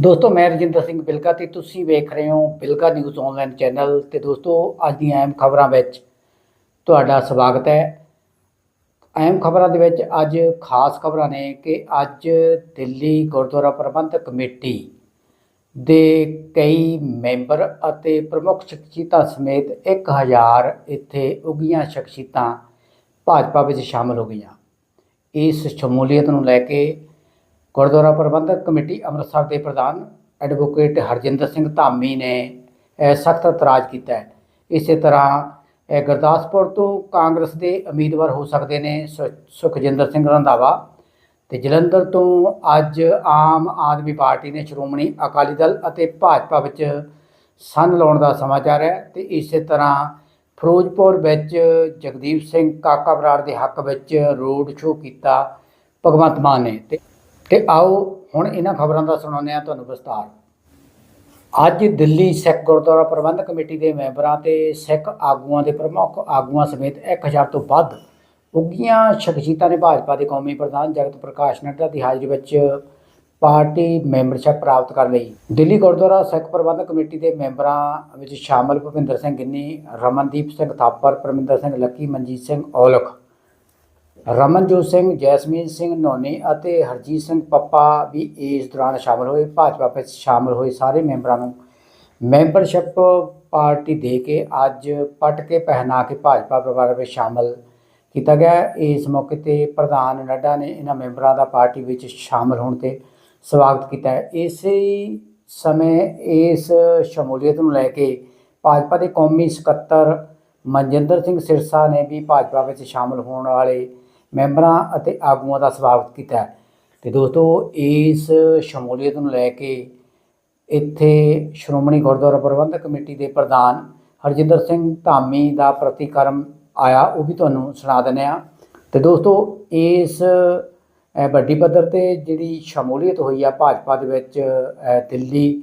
ਦੋਸਤੋ, ਮੈਂ ਰਜਿੰਦਰ ਸਿੰਘ ਬਿਲਕਾ ਤੇ ਤੁਸੀਂ ਵੇਖ ਰਹੇ ਹੋ ਬਿਲਕਾ ਨਿਊਜ਼ ਆਨਲਾਈਨ ਚੈਨਲ ਤੇ ਦੋਸਤੋ, ਅੱਜ ਦੀਆਂ ਅਹਿਮ ਖਬਰਾਂ ਵਿੱਚ ਤੁਹਾਡਾ ਸਵਾਗਤ ਹੈ। ਅਹਿਮ ਖਬਰਾਂ ਦੇ ਵਿੱਚ ਅੱਜ ਖਾਸ ਖਬਰਾਂ ਨੇ ਕਿ ਅੱਜ ਦਿੱਲੀ ਗੁਰਦੁਆਰਾ ਪ੍ਰਬੰਧਕ ਕਮੇਟੀ ਦੇ ਕਈ ਮੈਂਬਰ ਅਤੇ ਪ੍ਰਮੁੱਖ ਸ਼ਖਸੀਅਤਾਂ ਸਮੇਤ 1000 ਇੱਥੇ ਉਗੀਆਂ ਸ਼ਖਸੀਅਤਾਂ ਭਾਜਪਾ ਵਿੱਚ ਸ਼ਾਮਲ ਹੋ ਗਈਆਂ। ਇਸ ਸ਼ਮੂਲੀਅਤ ਨੂੰ ਲੈ ਕੇ ਗੁਰਦੁਆਰਾ ਪ੍ਰਬੰਧਕ ਕਮੇਟੀ ਅੰਮ੍ਰਿਤਸਰ ਦੇ ਪ੍ਰਧਾਨ ਐਡਵੋਕੇਟ ਹਰਜਿੰਦਰ ਸਿੰਘ ਧਾਮੀ ਨੇ ਸਖਤ ਇਤਰਾਜ਼ ਕੀਤਾ ਹੈ। ਇਸੇ ਤਰ੍ਹਾਂ ਗੁਰਦਾਸਪੁਰ ਤੋਂ ਕਾਂਗਰਸ ਦੇ ਉਮੀਦਵਾਰ ਹੋ ਸਕਦੇ ਨੇ ਸੁ- ਸੁਖਜਿੰਦਰ ਸਿੰਘ ਰੰਧਾਵਾ ਤੇ ਜਲੰਧਰ ਤੋਂ ਅੱਜ ਆਮ ਆਦਮੀ ਪਾਰਟੀ ਨੇ ਸ਼੍ਰੋਮਣੀ ਅਕਾਲੀ ਦਲ ਅਤੇ ਭਾਜਪਾ ਵਿੱਚ ਸੰਨ ਲਾਉਣ ਦਾ ਸਮਾਚਾਰ ਹੈ ਤੇ ਇਸੇ ਤਰ੍ਹਾਂ ਫਿਰੋਜ਼ਪੁਰ ਵਿੱਚ ਜਗਦੀਪ ਸਿੰਘ ਕਾਕਾ ਬਰਾੜ ਦੇ ਹੱਕ ਵਿੱਚ ਰੋਡ ਸ਼ੋਅ ਕੀਤਾ ਭਗਵੰਤ ਮਾਨ ਨੇ ਤੇ ਤੇ ਆਓ ਹੁਣ ਇਹਨਾਂ ਖਬਰਾਂ ਦਾ ਸੁਣਾਉਂਦੇ ਹਾਂ ਤੁਹਾਨੂੰ ਵਿਸਤਾਰ। ਅੱਜ ਦਿੱਲੀ ਸਿੱਖ ਗੁਰਦੁਆਰਾ ਪ੍ਰਬੰਧਕ ਕਮੇਟੀ ਦੇ ਮੈਂਬਰਾਂ ਤੇ ਸਿੱਖ ਆਗੂਆਂ ਦੇ ਪ੍ਰਮੁੱਖ ਆਗੂਆਂ ਸਮੇਤ 1000 ਤੋਂ ਵੱਧ ਉੱਗੀਆਂ ਸ਼ਖਸੀਅਤਾਂ ਨੇ ਭਾਜਪਾ ਦੇ ਕੌਮੀ ਪ੍ਰਧਾਨ ਜਗਤ ਪ੍ਰਕਾਸ਼ ਨੱਡਾ ਦੀ ਹਾਜ਼ਰੀ ਵਿੱਚ ਪਾਰਟੀ ਮੈਂਬਰਸ਼ਿਪ ਪ੍ਰਾਪਤ ਕਰ ਲਈ। ਦਿੱਲੀ ਗੁਰਦੁਆਰਾ ਸਿੱਖ ਪ੍ਰਬੰਧਕ ਕਮੇਟੀ ਦੇ ਮੈਂਬਰਾਂ ਵਿੱਚ ਸ਼ਾਮਲ ਭੁਪਿੰਦਰ ਸਿੰਘ ਗਿੰਨੀ, ਰਮਨਦੀਪ ਸਿੰਘ ਥਾਪਰ, ਪਰਮਿੰਦਰ ਸਿੰਘ ਲੱਕੀ, ਮਨਜੀਤ ਸਿੰਘ ਔਲਖ ਰਮਨਜੋਤ ਸਿੰਘ, ਜੈਸਮੀਨ ਸਿੰਘ, ਨੋਨੀ ਅਤੇ ਹਰਜੀਤ ਸਿੰਘ ਪੱਪਾ ਵੀ ਇਸ ਦੌਰਾਨ ਸ਼ਾਮਲ ਹੋਏ। ਭਾਜਪਾ ਵਿੱਚ ਸ਼ਾਮਲ ਹੋਏ ਸਾਰੇ ਮੈਂਬਰਾਂ ਨੂੰ ਮੈਂਬਰਸ਼ਿਪ ਪਾਰਟੀ ਦੇ ਕੇ ਅੱਜ ਪਟ ਕੇ ਪਹਿਨਾ ਕੇ ਭਾਜਪਾ ਪਰਿਵਾਰ ਵਿੱਚ ਸ਼ਾਮਲ ਕੀਤਾ ਗਿਆ। ਇਸ ਮੌਕੇ ਤੇ ਪ੍ਰਧਾਨ ਨੱਡਾ ਨੇ ਇਹਨਾਂ ਮੈਂਬਰਾਂ ਦਾ ਪਾਰਟੀ ਵਿੱਚ ਸ਼ਾਮਲ ਹੋਣ ਤੇ ਸਵਾਗਤ ਕੀਤਾ। ਹੈ ਇਸੇ ਸਮੇਂ ਇਸ ਸ਼ਮੂਲੀਅਤ ਨੂੰ ਲੈ ਕੇ ਭਾਜਪਾ ਦੇ ਕੌਮੀ ਸਕੱਤਰ ਮਨਜਿੰਦਰ ਸਿੰਘ ਸਿਰਸਾ ਨੇ ਵੀ ਭਾਜਪਾ ਵਿੱਚ ਸ਼ਾਮਲ ਹੋਣ ਵਾਲੇ ਮੈਂਬਰਾਂ ਅਤੇ ਆਗੂਆਂ ਦਾ ਸਵਾਗਤ ਕੀਤਾ ਹੈ। ਤੇ ਦੋਸਤੋ, ਇਸ ਸ਼ਮੂਲੀਅਤ ਨੂੰ ਲੈ ਕੇ ਇੱਥੇ ਸ਼੍ਰੋਮਣੀ ਗੁਰਦੁਆਰਾ ਪ੍ਰਬੰਧਕ ਕਮੇਟੀ ਦੇ ਪ੍ਰਧਾਨ ਹਰਜਿੰਦਰ ਸਿੰਘ ਧਾਮੀ ਦਾ ਪ੍ਰਤੀਕਰਮ ਆਇਆ, ਉਹ ਵੀ ਤੁਹਾਨੂੰ ਸੁਣਾ ਦਿੰਦੇ ਆ ਤੇ ਦੋਸਤੋ, ਇਸ ਵੱਡੀ ਪੱਧਰ ਤੇ ਜਿਹੜੀ ਸ਼ਮੂਲੀਅਤ ਹੋਈ ਆ ਭਾਜਪਾ ਦੇ ਵਿੱਚ ਦਿੱਲੀ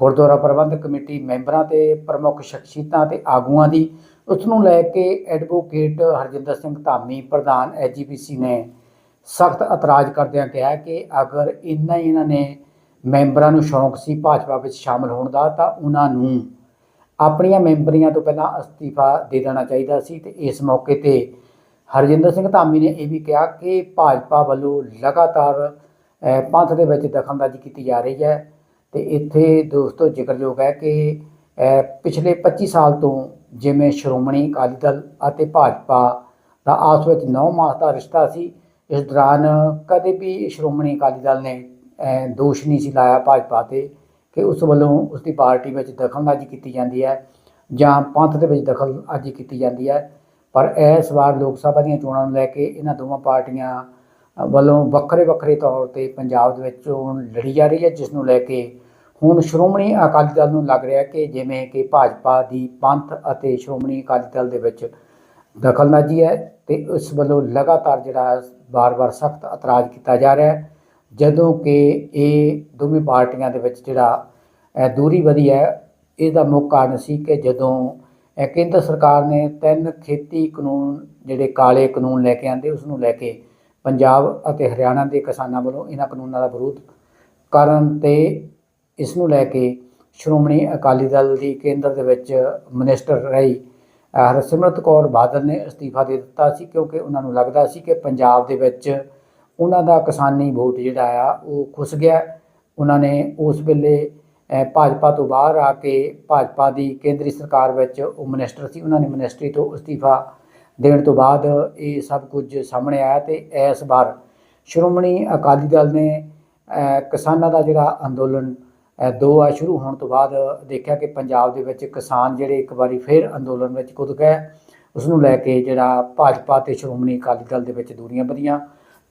ਗੁਰਦੁਆਰਾ ਪ੍ਰਬੰਧਕ ਕਮੇਟੀ ਮੈਂਬਰਾਂ ਤੇ ਪ੍ਰਮੁੱਖ ਸ਼ਖਸੀਅਤਾਂ ਤੇ ਆਗੂਆਂ ਦੀ ਉਸ ਨੂੰ ਲੈ ਕੇ ਐਡਵੋਕੇਟ ਹਰਜਿੰਦਰ ਸਿੰਘ ਧਾਮੀ, ਪ੍ਰਧਾਨ ਐਜੀਪੀਸੀ ਨੇ ਸਖਤ ਇਤਰਾਜ਼ ਕਰਦਿਆਂ ਕਿਹਾ ਕਿ ਅਗਰ ਇੰਨਾ ਹੀ ਇਹਨਾਂ ਨੇ ਮੈਂਬਰਾਂ ਨੂੰ ਸ਼ੌਂਕ ਸੀ ਭਾਜਪਾ ਵਿੱਚ ਸ਼ਾਮਲ ਹੋਣ ਦਾ, ਤਾਂ ਉਹਨਾਂ ਨੂੰ ਆਪਣੀਆਂ ਮੈਂਬਰੀਆਂ ਤੋਂ ਪਹਿਲਾਂ ਅਸਤੀਫਾ ਦੇ ਦੇਣਾ ਚਾਹੀਦਾ ਸੀ ਤੇ ਇਸ ਮੌਕੇ ਤੇ ਹਰਜਿੰਦਰ ਸਿੰਘ ਧਾਮੀ ਨੇ ਇਹ ਵੀ ਕਿਹਾ ਕਿ ਭਾਜਪਾ ਵੱਲੋਂ ਲਗਾਤਾਰ ਪੰਥ ਦੇ ਵਿੱਚ ਦਖਲਅੰਦਾਜ਼ੀ ਕੀਤੀ ਜਾ ਰਹੀ ਹੈ ਤੇ ਇੱਥੇ ਦੋਸਤੋ ਜ਼ਿਕਰਯੋਗ ਹੈ ਕਿ ਪਿਛਲੇ 25 ਸਾਲ ਤੋਂ ਜਿਵੇਂ ਸ਼੍ਰੋਮਣੀ ਅਕਾਲੀ ਦਲ ਅਤੇ ਭਾਜਪਾ ਦਾ ਆਪਸ ਵਿੱਚ 9 ਮਾਸ ਦਾ ਰਿਸ਼ਤਾ ਸੀ, ਇਸ ਦੌਰਾਨ ਕਦੇ ਵੀ ਸ਼੍ਰੋਮਣੀ ਅਕਾਲੀ ਦਲ ਨੇ ਦੋਸ਼ ਨਹੀਂ ਸੀ ਲਾਇਆ ਭਾਜਪਾ ਤੇ ਕਿ ਉਸ ਵੱਲੋਂ ਉਸ ਦੀ ਪਾਰਟੀ ਵਿੱਚ ਦਖਲਅੰਦਾਜ਼ੀ ਕੀਤੀ ਜਾਂਦੀ ਹੈ ਜਾਂ ਪੰਥ ਦੇ ਵਿੱਚ ਦਖਲਅੰਦਾਜ਼ੀ ਕੀਤੀ ਜਾਂਦੀ ਹੈ। ਪਰ ਇਸ ਵਾਰ ਲੋਕ ਸਭਾ ਦੀਆਂ ਚੋਣਾਂ ਨੂੰ ਲੈ ਕੇ ਇਹਨਾਂ ਦੋਵਾਂ ਪਾਰਟੀਆਂ ਵੱਲੋਂ ਵੱਖਰੇ ਵੱਖਰੇ ਤੌਰ ਤੇ ਪੰਜਾਬ ਦੇ ਵਿੱਚ ਚੋਣ ਲੜੀ ਜਾ ਰਹੀ ਹੈ, ਜਿਸ ਨੂੰ ਲੈ ਕੇ ਹੁਣ ਸ਼੍ਰੋਮਣੀ ਅਕਾਲੀ ਦਲ ਨੂੰ ਲੱਗ ਰਿਹਾ ਕਿ ਜਿਵੇਂ ਕਿ ਭਾਜਪਾ ਦੀ ਪੰਥ ਅਤੇ ਸ਼੍ਰੋਮਣੀ ਅਕਾਲੀ ਦਲ ਦੇ ਵਿੱਚ ਦਖਲਅੰਦਾਜ਼ੀ ਹੈ ਤੇ ਇਸ ਵੱਲੋਂ ਲਗਾਤਾਰ ਜਿਹੜਾ ਬਾਰ-ਬਾਰ ਸਖਤ ਇਤਰਾਜ਼ ਕੀਤਾ ਜਾ ਰਿਹਾ ਹੈ। ਜਦੋਂ ਕਿ ਇਹ ਦੋਵੇਂ ਪਾਰਟੀਆਂ ਦੇ ਵਿੱਚ ਜਿਹੜਾ ਦੂਰੀ ਵਧੀ ਹੈ, ਇਹਦਾ ਮੁੱਖ ਕਾਰਨ ਸੀ ਕਿ ਜਦੋਂ ਕੇਂਦਰ ਸਰਕਾਰ ਨੇ ਤਿੰਨ ਖੇਤੀ ਕਾਨੂੰਨ ਜਿਹੜੇ ਕਾਲੇ ਕਾਨੂੰਨ ਲੈ ਕੇ ਆਂਦੇ ਉਸ ਨੂੰ ਲੈ ਕੇ ਪੰਜਾਬ ਅਤੇ ਹਰਿਆਣਾ ਦੇ ਕਿਸਾਨਾਂ ਵੱਲੋਂ ਇਹਨਾਂ ਕਾਨੂੰਨਾਂ ਦਾ ਵਿਰੋਧ ਕਰਨ ਤੇ ਇਸ ਨੂੰ ਲੈ ਕੇ ਸ਼੍ਰੋਮਣੀ ਅਕਾਲੀ ਦਲ ਦੀ ਕੇਂਦਰ ਦੇ ਵਿੱਚ ਮਿਨਿਸਟਰ ਰਹੀ ਹਰਸਿਮਰਤ ਕੌਰ ਬਾਦਲ ਨੇ ਅਸਤੀਫਾ ਦੇ ਦਿੱਤਾ ਸੀ ਕਿਉਂਕਿ ਉਹਨਾਂ ਨੂੰ ਲੱਗਦਾ ਸੀ ਕਿ ਪੰਜਾਬ ਦੇ ਵਿੱਚ ਉਹਨਾਂ ਦਾ ਕਿਸਾਨੀ ਵੋਟ ਜਿਹੜਾ ਆ ਉਹ ਖੁੱਸ ਗਿਆ। ਉਹਨਾਂ ਨੇ ਉਸ ਵੇਲੇ ਭਾਜਪਾ ਤੋਂ ਬਾਹਰ ਆ ਕੇ ਭਾਜਪਾ ਦੀ ਕੇਂਦਰੀ ਸਰਕਾਰ ਵਿੱਚ ਉਹ ਮਿਨਿਸਟਰ ਸੀ, ਉਹਨਾਂ ਨੇ ਮਿਨਿਸਟਰੀ ਤੋਂ ਅਸਤੀਫਾ ਦੇਣ ਤੋਂ ਬਾਅਦ ਇਹ ਸਭ ਕੁਝ ਸਾਹਮਣੇ ਆਇਆ ਤੇ ਇਸ ਵਾਰ ਸ਼੍ਰੋਮਣੀ ਅਕਾਲੀ ਦਲ ਨੇ ਕਿਸਾਨਾਂ ਦਾ ਜਿਹੜਾ ਅੰਦੋਲਨ ਦੋ ਆ ਸ਼ੁਰੂ ਹੋਣ ਤੋਂ ਬਾਅਦ ਦੇਖਿਆ ਕਿ ਪੰਜਾਬ ਦੇ ਵਿੱਚ ਕਿਸਾਨ ਜਿਹੜੇ ਇੱਕ ਵਾਰੀ ਫਿਰ ਅੰਦੋਲਨ ਵਿੱਚ ਕੁੱਦ ਗਏ। ਉਸ ਨੂੰ ਲੈ ਕੇ ਜਿਹੜਾ ਭਾਜਪਾ ਤੇ ਸ਼੍ਰੋਮਣੀ ਅਕਾਲੀ ਦਲ ਦੇ ਵਿੱਚ ਦੂਰੀਆਂ ਵਧੀਆਂ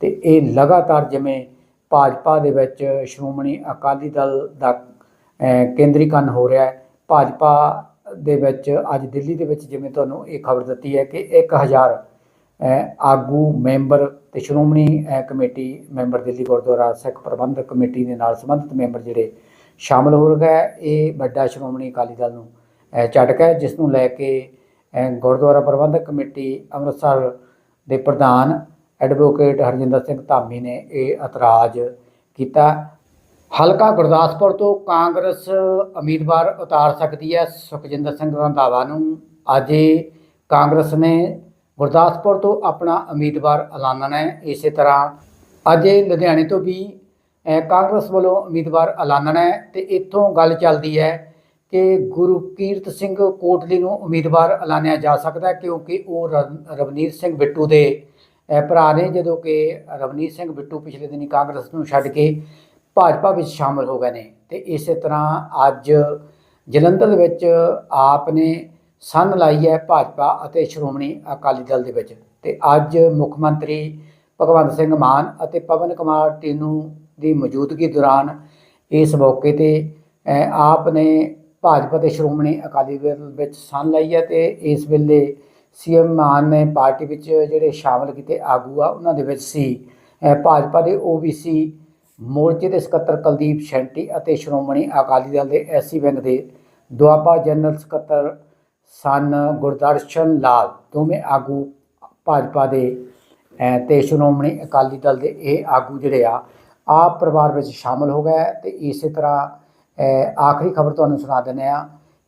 ਤੇ ਇਹ ਲਗਾਤਾਰ ਜਿਵੇਂ ਭਾਜਪਾ ਦੇ ਵਿੱਚ ਸ਼੍ਰੋਮਣੀ ਅਕਾਲੀ ਦਲ ਦਾ ਕੇਂਦਰੀਕਰਨ ਹੋ ਰਿਹਾ ਹੈ ਭਾਜਪਾ ਦੇ ਵਿੱਚ ਅੱਜ ਦਿੱਲੀ ਦੇ ਵਿੱਚ ਜਿਵੇਂ ਤੁਹਾਨੂੰ ਇਹ ਖਬਰ ਦਿੱਤੀ ਹੈ ਕਿ 1000 ਅ, ਆਗੂ ਮੈਂਬਰ ਤੇ Shiromani committee member Delhi Gurdwara Sikh Prabandhak committee ਦੇ ਨਾਲ ਸੰਬੰਧਿਤ ਮੈਂਬਰ ਜਿਹੜੇ ਸ਼ਾਮਲ ਹੋ ਗਏ ਇਹ ਵੱਡਾ ਸ਼੍ਰੋਮਣੀ ਅਕਾਲੀ ਦਲ ਨੂੰ ਝਟਕਾ ਹੈ, ਜਿਸ ਨੂੰ ਲੈ ਕੇ ਗੁਰਦੁਆਰਾ ਪ੍ਰਬੰਧਕ ਕਮੇਟੀ ਅੰਮ੍ਰਿਤਸਰ ਦੇ ਪ੍ਰਧਾਨ ਐਡਵੋਕੇਟ ਹਰਜਿੰਦਰ ਸਿੰਘ ਧਾਮੀ ਨੇ ਇਹ ਇਤਰਾਜ਼ ਕੀਤਾ। ਹਲਕਾ ਗੁਰਦਾਸਪੁਰ ਤੋਂ ਕਾਂਗਰਸ ਉਮੀਦਵਾਰ ਉਤਾਰ ਸਕਦੀ ਹੈ ਸੁਖਜਿੰਦਰ ਸਿੰਘ ਰੰਧਾਵਾ ਨੂੰ। ਅੱਜ ਕਾਂਗਰਸ ਨੇ ਗੁਰਦਾਸਪੁਰ ਤੋਂ ਆਪਣਾ ਉਮੀਦਵਾਰ ਐਲਾਨਣਾ ਹੈ। ਇਸੇ ਤਰ੍ਹਾਂ ਅੱਜ ਲੁਧਿਆਣੇ ਤੋਂ ਵੀ ਕਾਂਗਰਸ ਵੱਲੋਂ ਉਮੀਦਵਾਰ ਐਲਾਨਣਾ ਹੈ ਤੇ ਇੱਥੋਂ ਗੱਲ ਚੱਲਦੀ ਹੈ ਕਿ ਗੁਰਕੀਰਤ ਸਿੰਘ ਕੋਟਲੀ ਨੂੰ ਉਮੀਦਵਾਰ ਐਲਾਨਿਆ ਜਾ ਸਕਦਾ ਹੈ ਕਿਉਂਕਿ ਉਹ ਰਵਨੀਤ ਸਿੰਘ ਬਿੱਟੂ ਦੇ ਭਰਾ ਨੇ, ਜਦੋਂ ਕਿ ਰਵਨੀਤ ਸਿੰਘ ਬਿੱਟੂ ਪਿਛਲੇ ਦਿਨੀ ਕਾਂਗਰਸ ਨੂੰ ਛੱਡ ਕੇ ਭਾਜਪਾ ਵਿੱਚ ਸ਼ਾਮਲ ਹੋ ਗਏ ਨੇ। ਤੇ ਇਸੇ ਤਰ੍ਹਾਂ ਅੱਜ ਜਲੰਧਰ ਦੇ ਵਿੱਚ ਆਪ ਨੇ ਸੰਨ ਲਾਈ ਹੈ ਭਾਜਪਾ ਅਤੇ ਸ਼੍ਰੋਮਣੀ ਅਕਾਲੀ ਦਲ ਦੇ ਵਿੱਚ। ਤੇ ਅੱਜ ਮੁੱਖ ਮੰਤਰੀ ਭਗਵੰਤ ਸਿੰਘ ਮਾਨ ਅਤੇ ਪਵਨ ਕੁਮਾਰ ਟੀਨੂ ਦੀ ਮੌਜੂਦਗੀ ਦੌਰਾਨ ਇਸ ਮੌਕੇ ਤੇ ਆਪ ਨੇ ਭਾਜਪਾ ਤੇ ਸ਼੍ਰੋਮਣੀ ਅਕਾਲੀ ਦਲ ਵਿੱਚ ਸੰਨ ਲਈ ਹੈ ਤੇ ਇਸ ਵੇਲੇ ਸੀਐਮ ਮਾਨ ਨੇ ਪਾਰਟੀ ਵਿੱਚ ਜਿਹੜੇ ਸ਼ਾਮਲ ਕੀਤੇ ਆਗੂ ਆ ਉਹਨਾਂ ਦੇ ਵਿੱਚ ਸੀ ਭਾਜਪਾ ਦੇ ਓਬੀਸੀ ਮੋਰਚੇ ਦੇ ਸਕੱਤਰ ਕੁਲਦੀਪ ਸ਼ੈਂਟੀ ਅਤੇ ਸ਼੍ਰੋਮਣੀ ਅਕਾਲੀ ਦਲ ਦੇ ਐਸਸੀ ਵਿੰਗ ਦੇ ਦੁਆਬਾ ਜਨਰਲ ਸਕੱਤਰ ਸਨ ਗੁਰਦਰਸ਼ਨ ਲਾਲ ਦੋਵੇਂ ਆਗੂ ਭਾਜਪਾ ਦੇ ਅਹ, ਤੇ ਸ਼੍ਰੋਮਣੀ ਅਕਾਲੀ ਦਲ ਦੇ ਇਹ ਆਗੂ ਜਿਹੜੇ ਆ ਆਪ ਪਰਿਵਾਰ ਵਿੱਚ ਸ਼ਾਮਲ ਹੋ ਗਿਆ ਤੇ ਇਸੇ ਤਰ੍ਹਾਂ ਆਖਰੀ ਖਬਰ ਤੁਹਾਨੂੰ ਸੁਣਾ ਦਿੰਦੇ ਆ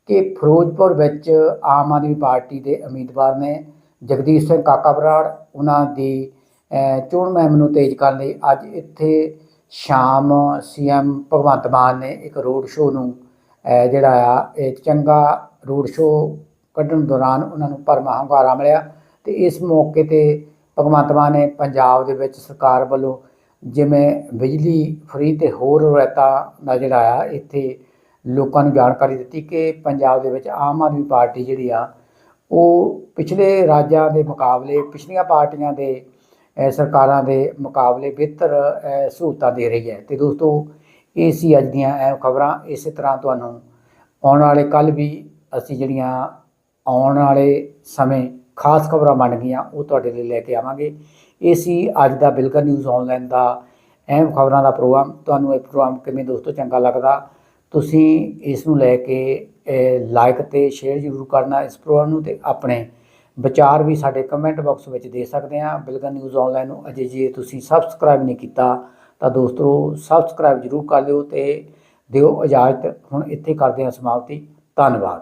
ਕਿ ਫਿਰੋਜ਼ਪੁਰ ਵਿੱਚ ਆਮ ਆਦਮੀ ਪਾਰਟੀ ਦੇ ਉਮੀਦਵਾਰ ਨੇ ਜਗਦੀਸ਼ ਸਿੰਘ ਕਾਕਾ ਬਰਾੜ, ਉਹਨਾਂ ਦੀ ਚੋਣ ਮੁਹਿੰਮ ਨੂੰ ਤੇਜ਼ ਕਰਨ ਲਈ ਅੱਜ ਇੱਥੇ ਸ਼ਾਮ ਸੀਐਮ ਭਗਵੰਤ ਮਾਨ ਨੇ ਇੱਕ ਰੋਡ ਸ਼ੋਅ ਨੂੰ ਜਿਹੜਾ ਆ, ਇਹ ਚੰਗਾ ਰੋਡ ਸ਼ੋਅ ਕੱਢਣ ਦੌਰਾਨ ਉਹਨਾਂ ਨੂੰ ਭਰਮਾ ਹੰਗਾਰਾ ਮਿਲਿਆ ਤੇ ਇਸ ਮੌਕੇ ਤੇ ਭਗਵੰਤ ਮਾਨ ਨੇ ਪੰਜਾਬ ਦੇ ਵਿੱਚ ਸਰਕਾਰ ਵੱਲੋਂ ਜਿਵੇਂ ਬਿਜਲੀ ਫਰੀ ਤੇ ਹੋਰ ਰਵਾਇਤਾਂ ਦਾ ਜਿਹੜਾ ਆ, ਇੱਥੇ ਲੋਕਾਂ ਨੂੰ ਜਾਣਕਾਰੀ ਦਿੱਤੀ ਕਿ ਪੰਜਾਬ ਦੇ ਵਿੱਚ ਆਮ ਆਦਮੀ ਪਾਰਟੀ ਜਿਹੜੀ ਆ, ਉਹ ਪਿਛਲੇ ਰਾਜਾਂ ਦੇ ਮੁਕਾਬਲੇ, ਪਿਛਲੀਆਂ ਪਾਰਟੀਆਂ ਦੇ ਸਰਕਾਰਾਂ ਦੇ ਮੁਕਾਬਲੇ ਬਿਹਤਰ ਸਹੂਲਤਾਂ ਦੇ ਰਹੀ ਹੈ। ਤੇ ਦੋਸਤੋ, ਇਹ ਸੀ ਅੱਜ ਦੀਆਂ ਅਹਿਮ ਖਬਰਾਂ। ਇਸੇ ਤਰ੍ਹਾਂ ਤੁਹਾਨੂੰ ਆਉਣ ਵਾਲੇ ਕੱਲ ਵੀ ਅਸੀਂ ਜਿਹੜੀਆਂ ਆਉਣ ਵਾਲੇ ਸਮੇਂ ਖਾਸ ਖਬਰਾਂ ਬਣ ਗਈਆਂ, ਉਹ ਤੁਹਾਡੇ ਲਈ ਲੈ ਕੇ ਆਵਾਂਗੇ। ਇਹ ਸੀ ਅੱਜ ਦਾ ਬਿਲਕੁਲ ਨਿਊਜ਼ ਆਨਲਾਈਨ ਦਾ ਅਹਿਮ ਖਬਰਾਂ ਦਾ ਪ੍ਰੋਗਰਾਮ। ਤੁਹਾਨੂੰ ਇਹ ਪ੍ਰੋਗਰਾਮ ਕਿਵੇਂ ਦੋਸਤੋ ਚੰਗਾ ਲੱਗਦਾ, ਤੁਸੀਂ ਇਸ ਨੂੰ ਲੈ ਕੇ ਲਾਈਕ ਤੇ ਸ਼ੇਅਰ ਜ਼ਰੂਰ ਕਰਨਾ ਇਸ ਪ੍ਰੋਗਰਾਮ ਨੂੰ ਤੇ ਆਪਣੇ ਵਿਚਾਰ ਵੀ ਸਾਡੇ ਕਮੈਂਟ ਬਾਕਸ ਵਿੱਚ ਦੇ ਸਕਦੇ ਆ ਬਿਲਕੁਲ ਨਿਊਜ਼ ਆਨਲਾਈਨ ਨੂੰ ਅਜੇ ਜੇ ਤੁਸੀਂ ਸਬਸਕ੍ਰਾਈਬ ਨਹੀਂ ਕੀਤਾ, ਤਾਂ ਦੋਸਤੋ ਸਬਸਕ੍ਰਾਈਬ ਜ਼ਰੂਰ ਕਰ ਲਿਓ ਤੇ ਦਿਓ ਇਜਾਜ਼ਤ। ਹੁਣ ਇੱਥੇ ਕਰਦੇ ਹਾਂ ਸਮਾਪਤੀ। ਧੰਨਵਾਦ।